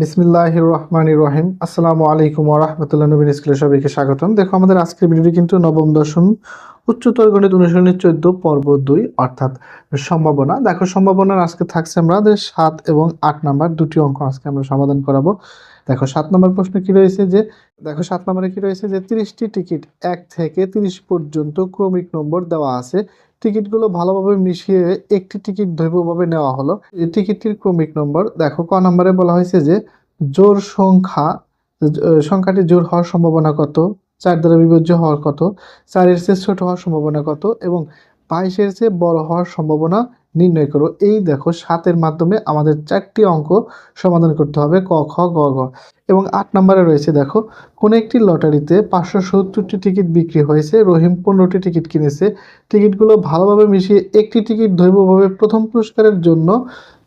বিসমিল্লাহ রহমান রহিম। আসসালামু আলাইকুম রহমতুল্লাহ নবীন স্কুলে সবাইকে স্বাগতম। দেখো, আমাদের আজকের ভিডিওটি কিন্তু নবম, দশম, উচ্চতর গণিত অনুশীলনী চোদ্দ, পর্ব দুই, অর্থাৎ সম্ভাবনা। দেখো, সম্ভাবনার আজকে থাকছে আমাদের সাত এবং আট নাম্বার, দুটি অঙ্ক আজকে আমরা সমাধান করাবো। দেখো, সাত নম্বর প্রশ্ন কি রয়েছে যে, দেখো, সাত নম্বরে কি রয়েছে যে, তিরিশটি টিকিট এক থেকে তিরিশ পর্যন্ত ক্রমিক নম্বর দেওয়া আছে। টিকিটগুলো ভালোভাবে মিশিয়ে একটি টিকিট দৈবভাবে নেওয়া হলো। এই টিকিটটির ক্রমিক নম্বর, দেখো, ক নম্বরে বলা হয়েছে যে জোর সংখ্যা, সংখ্যাটি জোর হওয়ার সম্ভাবনা কত, চার দ্বারা বিভাজ্য হওয়ার কত, চারের চেয়ে ছোট হওয়ার সম্ভাবনা কত এবং বাইশের চেয়ে বড় হওয়ার সম্ভাবনা নির্ণয় করো। এই দেখো, সাতের মাধ্যমে আমাদের চারটি অঙ্ক সমাধান করতে হবে, ক, খ গ। এবং আট নম্বরে রয়েছে, দেখো, কোনো একটি লটারিতে পাঁচশো সত্তরটি টিকিট বিক্রি হয়েছে, রহিম পনেরোটি টিকিট কিনেছে। টিকিটগুলো ভালোভাবে মিশিয়ে একটি টিকিট দৈবভাবে প্রথম পুরস্কারের জন্য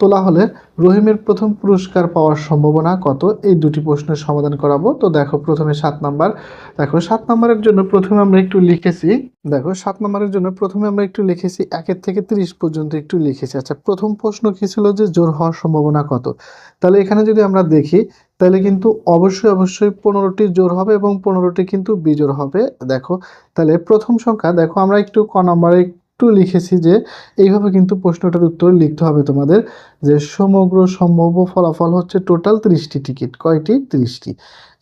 তোলা হলে রহিমের প্রথম পুরস্কার পাওয়ার সম্ভাবনা কত? এই দুটি প্রশ্নের সমাধান করাবো। তো দেখো, প্রথমে সাত নাম্বার। দেখো, সাত নাম্বারের জন্য প্রথমে আমরা একটু লিখেছি, দেখো, সাত নাম্বারের জন্য প্রথমে আমরা একটু লিখেছি, একের থেকে তিরিশ পর্যন্ত একটু লিখেছি। আচ্ছা প্রথম প্রশ্ন কী ছিল যে জোর হওয়ার সম্ভাবনা কত? তাহলে এখানে যদি আমরা দেখি তাহলে কিন্তু অবশ্যই অবশ্যই পনেরোটি জোর হবে এবং পনেরোটি কিন্তু বিজোড় হবে। দেখো, তাহলে প্রথম সংখ্যা, দেখো আমরা একটু ক নাম্বারে একটু লিখেছি যে, এইভাবে কিন্তু প্রশ্নটার উত্তর লিখতে হবে তোমাদের, যে সমগ্র সম্ভাব্য ফলাফল হচ্ছে টোটাল ত্রিশটি টিকিট, কয়টি? তিরিশটি।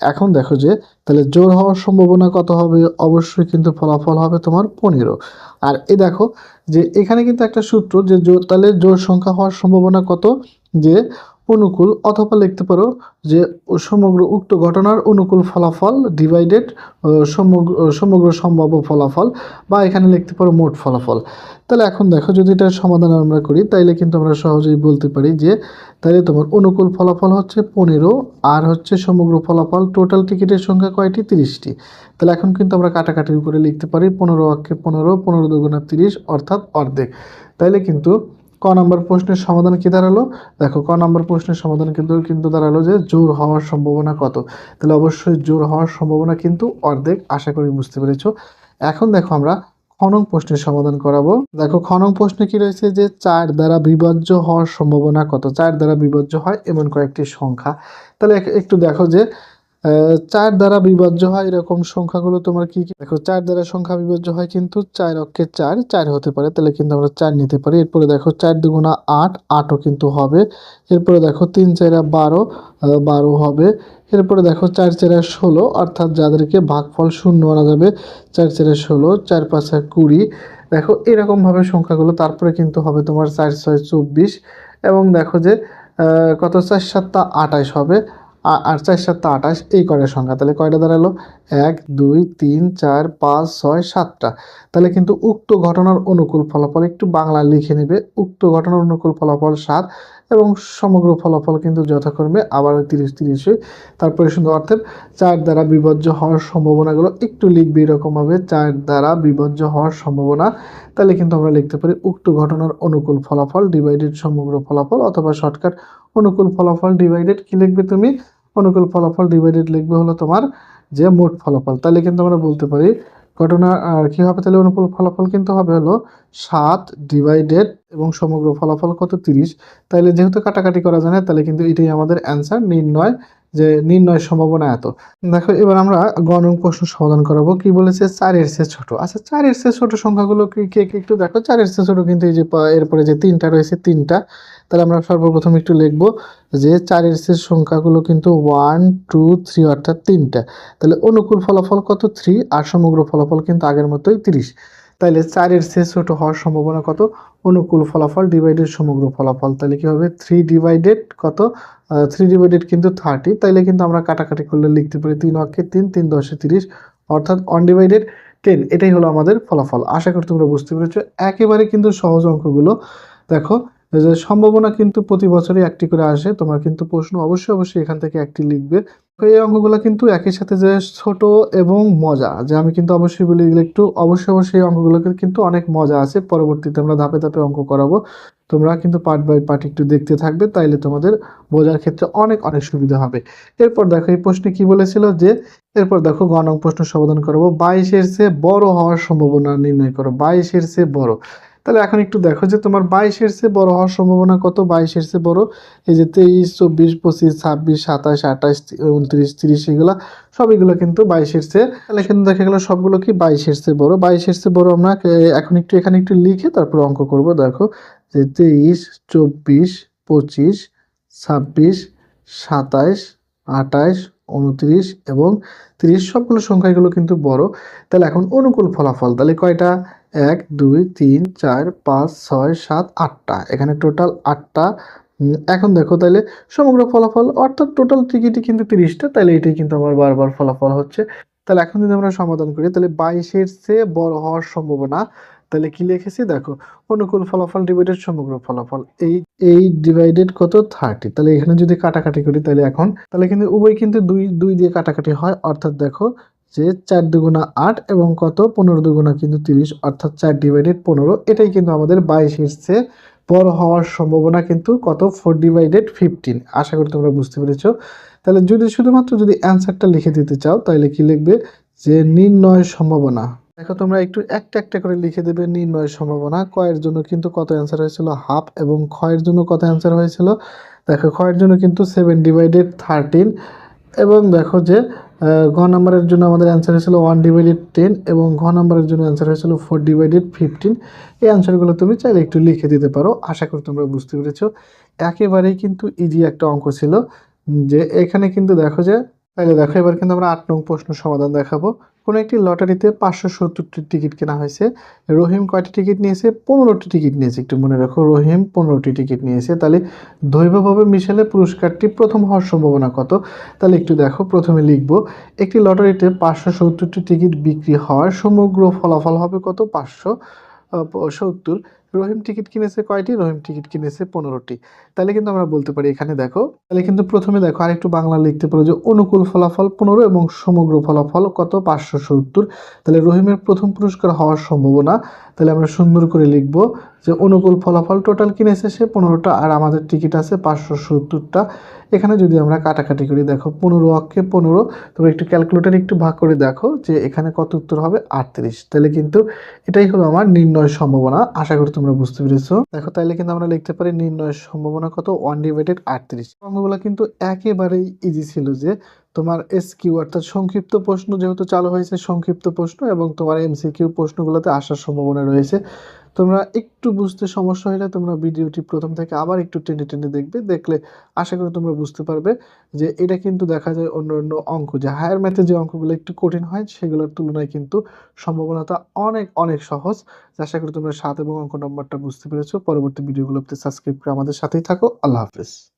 এখন দেখো যে, তাহলে জোর হওয়ার সম্ভাবনা কত হবে? অবশ্যই কিন্তু ফলাফল হবে তোমার পনেরো। আর এই দেখো, যে এখানে কিন্তু একটা সূত্র যে জোর তাহলে জোর সংখ্যা হওয়ার সম্ভাবনা কত? যে অনুকূল অথবা লিখতে পারো যে, সমগ্র উক্ত ঘটনার অনুকূল ফলাফল ডিভাইডেড সমগ্র সমগ্র সম্ভাব্য ফলাফল বা এখানে লিখতে পারো মোট ফলাফল। তাহলে এখন দেখো যদি এটার সমাধান আমরা করি, তাইলে কিন্তু আমরা সহজেই বলতে পারি যে তাহলে তোমার অনুকূল ফলাফল হচ্ছে পনেরো, আর হচ্ছে সমগ্র ফলাফল টোটাল টিকিটের সংখ্যা কয়টি? তিরিশটি। তাহলে এখন কিন্তু আমরা কাটাকাটির উপরে লিখতে পারি পনেরো অক্ষে পনেরো পনেরো দুগুণা তিরিশ অর্থাৎ অর্ধেক। তাইলে কিন্তু ক নম্বর প্রশ্নের সমাধান কি দাঁড়াল? দেখো, ক নম্বর প্রশ্নের সমাধান কিন্তু কিন্তু দাঁড়াল যে জোর হওয়ার সম্ভাবনা কত। তাহলে অবশ্যই জোর হওয়ার সম্ভাবনা কিন্তু অর্ধেক, আশা করি বুঝতে পেরেছ। এখন দেখো আমরা খনং প্রশ্নের সমাধান করাবো। দেখো খনং প্রশ্নে কি রয়েছে যে চার দ্বারা বিভাজ্য হওয়ার সম্ভাবনা কত? চার দ্বারা বিভাজ্য হয় এমন কয়েকটি সংখ্যা। তাহলে এক- একটু দেখো যে চার দ্বারা বিভাজ্য হয় এরকম সংখ্যাগুলো তোমার কি দেখো, চার দ্বারা সংখ্যা বিভাজ্য হয় কিন্তু চার অক্ষে চার চার হতে পারে, তাহলে কিন্তু আমরা চার নিতে পারি। এরপরে দেখো, চার দুগুণা আট, আটও কিন্তু হবে। এরপরে দেখো, তিন চারা বারো বারো হবে। এরপরে দেখো, চার চারা ষোলো, অর্থাৎ যাদেরকে ভাগফল শূন্য আনা যাবে, চার চেরা ষোলো, চার পাঁচা কুড়ি। দেখো, এরকমভাবে সংখ্যাগুলো তারপরে কিন্তু হবে তোমার চার ছয় চব্বিশ। এবং দেখো যে কত? চার সাতটা আটাইশ হবে। আর চার সাতটা আঠাশ, এই কয়টা সংখ্যা? তাহলে কয়টা দাঁড়াল? এক, দুই, তিন, চার, পাঁচ, ছয় সাতটা তাহলে কিন্তু উক্ত ঘটনার অনুকূল ফলাফল একটু বাংলা লিখে নেবে। উক্ত ঘটনার অনুকূল ফলাফল সাত এবং সমগ্র ফলাফল কিন্তু যথাক্রমে আবার তিরিশ, তিরিশে তারপরে শুধু অর্থের চার দ্বারা বিভাজ্য হওয়ার সম্ভাবনাগুলো একটু লিখবে এরকমভাবে। চার দ্বারা বিভাজ্য হওয়ার সম্ভাবনা। তাহলে কিন্তু আমরা লিখতে পারি উক্ত ঘটনার অনুকূল ফলাফল ডিভাইডেড সমগ্র ফলাফল অথবা শর্টকাট অনুকূল ফলাফল ডিভাইডেড কি লিখবে তুমি? অনুকূল ফলাফল ডিভাইডেড লিখবে হলো তোমার যে মোট ফলাফল। তাহলে কিন্তু আমরা বলতে পারি, ঘটনা আর কি হবে? তাহলে অনুকূল ফলাফল কিন্তু হবে হলো সাত ডিভাইডেড এবং সমগ্র ফলাফল কত? তিরিশ। তাহলে যেহেতু কাটাকাটি করা যায় না, তাহলে কিন্তু এটাই আমাদের অ্যান্সার নির্ণয় যে নির্ণয় সম্ভাবনা এত। দেখো, এবার আমরা গণন প্রশ্ন সমাধান করাবো। কি বলেছে? চারের চেয়ে ছোট। আচ্ছা চারের চেয়ে ছোট সংখ্যাগুলো কি, কে একটু দেখো। চারের চেয়ে ছোট কিন্তু এই যে এরপরে যে তিনটা রয়েছে, তিনটা, তাহলে আমরা সর্বপ্রথম একটু লিখব যে চারের চেয়ে সংখ্যাগুলো কিন্তু ওয়ান, টু, থ্রি অর্থাৎ তিনটা। তাহলে অনুকূল ফলাফল কত? থ্রি, আর সমগ্র ফলাফল কিন্তু আগের মতোই তিরিশ। তাহলে চারের সে ছোট হওয়ার সম্ভাবনা কত? অনুকূল ফলাফল ডিভাইডেড সমগ্র ফলাফল। তাহলে কী হবে? থ্রি ডিভাইডেড কত? থ্রি ডিভাইডেড কিন্তু থার্টি তাইলে কিন্তু আমরা কাটাকাটি করলে লিখতে পারি তিন অক্ষে তিন তিন দশে তিরিশ। অর্থাৎ অনডিভাইডেড টেন এটাই হলো আমাদের ফলাফল। আশা করি তোমরা বুঝতে পেরেছ। একেবারে কিন্তু সহজ অঙ্কগুলো। দেখো সম্ভাবনা কিন্তু প্রতি বছরই একটি করে আসে, তোমার কিন্তু প্রশ্ন অবশ্যই অবশ্যই এখান থেকে একটি লিখবে। এই অঙ্কগুলো কিন্তু একই সাথে যে ছোট এবং মজা, যে আমি কিন্তু অবশ্যই বলি একটু অবশ্যই অবশ্যই এই অঙ্কগুলোকে কিন্তু অনেক মজা আছে, পরবর্তীতে আমরা ধাপে ধাপে অঙ্ক করাবো। তোমরা কিন্তু পার্ট বাই পার্ট একটু দেখতে থাকবে, তাইলে তোমাদের বোঝার ক্ষেত্রে অনেক অনেক সুবিধা হবে। এরপর দেখো, এই প্রশ্নে কি বলেছিল যে, এরপর দেখো গণক প্রশ্ন সমাধান করব। বাইশের চেয়ে বড় হওয়ার সম্ভাবনা নির্ণয় করো, বাইশের চেয়ে বড়। তাহলে এখন একটু দেখো যে তোমার বাইশের চেয়ে বড় হওয়ার সম্ভাবনা কত? বাইশের চেয়ে বড়, এই যে তেইশ, চব্বিশ, পঁচিশ, ছাব্বিশ, সাতাশ, আঠাশ উনত্রিশ, তিরিশ, এগুলো, সব এগুলো কিন্তু বাইশের চেয়ে, তাহলে এখানে দেখা গেলো সবগুলো কি বাইশের চেয়ে বড়? বাইশের চেয়ে বড় আমরা এখন একটু, এখানে একটু লিখে তারপর অঙ্ক করব, দেখো, যে তেইশ, চব্বিশ, পঁচিশ, ছাব্বিশ সাতাইশ আঠাইশ উনত্রিশ এবং তিরিশ, সবগুলো সংখ্যাগুলো কিন্তু বড়। তাহলে এখন অনুকূল ফলাফল, তাহলে কয়টা? এক, দুই, তিন, চার, পাঁচ, ছয়, সাত, আটটা। এখানে টোটাল আটটা। এখন দেখো তাহলে সমগ্র ফলাফল, অর্থাৎ টোটাল টিকিটই কিন্তু তিরিশটা তাহলে এটাই কিন্তু আমার বারবার ফলাফল হচ্ছে। তাহলে এখন যদি আমরা সমাধান করি তাহলে বাইশের চেয়ে বড় হওয়ার সম্ভাবনা তাহলে কি লিখেছি? দেখো, অনুকূল ফলাফল ডিভাইডেড সমগ্র ফলাফল, এই এই ডিভাইডেড কত? থার্টি তাহলে এখানে যদি কাটাকাটি করি তাহলে এখন তাহলে কিন্তু উভয় কিন্তু দুই দুই দিয়ে কাটাকাটি হয়। অর্থাৎ দেখো যে চার দুগুণা আট এবং কত? পনেরো দুগুণা কিন্তু তিরিশ, অর্থাৎ চার ডিভাইডেড পনেরো। এটাই কিন্তু আমাদের বাইশের চেয়ে বড় হওয়ার সম্ভাবনা কিন্তু কত? ফোর ডিভাইডেড ফিফটিন আশা করি তোমরা বুঝতে পেরেছ। তাহলে যদি শুধুমাত্র যদি অ্যান্সারটা লিখে দিতে চাও, তাহলে কি লিখবে? যে নির্ণয় সম্ভাবনা। দেখো তোমরা একটু একটা একটা করে লিখে দেবে নির্ণয় সম্ভাবনা। কয়ের জন্য কিন্তু কত অ্যান্সার হয়েছিল? হাফ এবং ক্ষয়ের জন্য কত অ্যান্সার হয়েছিল? দেখো ক্ষয়ের জন্য কিন্তু সেভেন ডিভাইডেড থার্টিন এবং দেখো যে ঘ নাম্বারের জন্য আমাদের অ্যান্সার হয়েছিল ওয়ান ডিভাইডেড টেন এবং ঘ নাম্বারের জন্য অ্যান্সার হয়েছিল ফোর ডিভাইডেড ফিফটিন এই অ্যান্সারগুলো তুমি চাইলে একটু লিখে দিতে পারো। আশা করি তোমরা বুঝতে পেরেছ। একেবারেই কিন্তু ইজি একটা অঙ্ক ছিল। যে এখানে কিন্তু দেখো যে, তাহলে দেখো এবার কিন্তু আমরা আট নং প্রশ্ন সমাধান দেখাবো। কোনো একটি লটারিতে পাঁচশো সত্তরটি টিকিট কেনা হয়েছে। রহিম কয়টি টিকিট নিয়েছে? পনেরোটি টিকিট নিয়েছে। একটু মনে রাখো, রহিম পনেরোটি টিকিট নিয়েছে। তাহলে দৈবভাবে মিশালে পুরস্কারটি প্রথম হওয়ার সম্ভাবনা কত? তাহলে একটু দেখো, প্রথমে লিখব, একটি লটারিতে পাঁচশো সত্তরটি টিকিট বিক্রি হওয়ার সমগ্র ফলাফল হবে কত? পাঁচশো সত্তর। রহিম টিকিট কিনেছে কয়টি? রহিম টিকিট কিনেছে পনেরোটি। তাহলে কিন্তু আমরা বলতে পারি এখানে দেখো, তাহলে কিন্তু প্রথমে দেখো আরেকটু বাংলা লিখতে পারো যে অনুকূল ফলাফল পনেরো এবং সমগ্র ফলাফল কত? পাঁচশো সত্তর। তাহলে রহিমের প্রথম পুরস্কার হওয়ার সম্ভাবনা, তাহলে আমরা সুন্দর করে লিখব যে অনুকূল ফলাফল টোটাল কিনেছে সে পনেরোটা, আর আমাদের টিকিট আছে পাঁচশো সত্তরটা। এখানে যদি আমরা কাটাকাটি করি, দেখো পনেরো অক্ষে পনেরো, তোমরা একটু ক্যালকুলেটার একটু ভাগ করে দেখো যে এখানে কত উত্তর হবে? আটত্রিশ। তাহলে কিন্তু এটাই হলো আমার নির্ণয় সম্ভাবনা। আশা করি তোমরা বুঝতে পেরেছ। দেখো তাহলে কিন্তু আমরা লিখতে পারি নির্ণয় সম্ভাবনা কত? ওয়ান ডিভাইডেড আটত্রিশ। অঙ্কগুলো কিন্তু একেবারেই ইজি ছিল যে তোমার এস কিউ অর্থাৎ সংক্ষিপ্ত প্রশ্ন যেহেতু চালু হয়েছে, সংক্ষিপ্ত প্রশ্ন এবং তোমার এমসিকিউ প্রশ্নগুলোতে আসার সম্ভাবনা রয়েছে। তোমরা একটু বুঝতে সমস্যা হলে তোমরা ভিডিওটি প্রথম থেকে আবার একটু টেনে টেনে দেখবে, দেখলে আশা করি তোমরা বুঝতে পারবে যে এটা কিন্তু দেখা যায় অন্য অন্য অঙ্ক। যে হায়ার ম্যাথে যে অঙ্কগুলো একটু কঠিন হয়, সেগুলোর তুলনায় কিন্তু সম্ভাবনাটা অনেক অনেক সহজ। আশা করি তোমরা সাত এবং অঙ্ক নম্বরটা বুঝতে পেরেছ। পরবর্তী ভিডিওগুলোতে সাবস্ক্রাইব করে আমাদের সাথেই থাকো। আল্লাহ হাফেজ।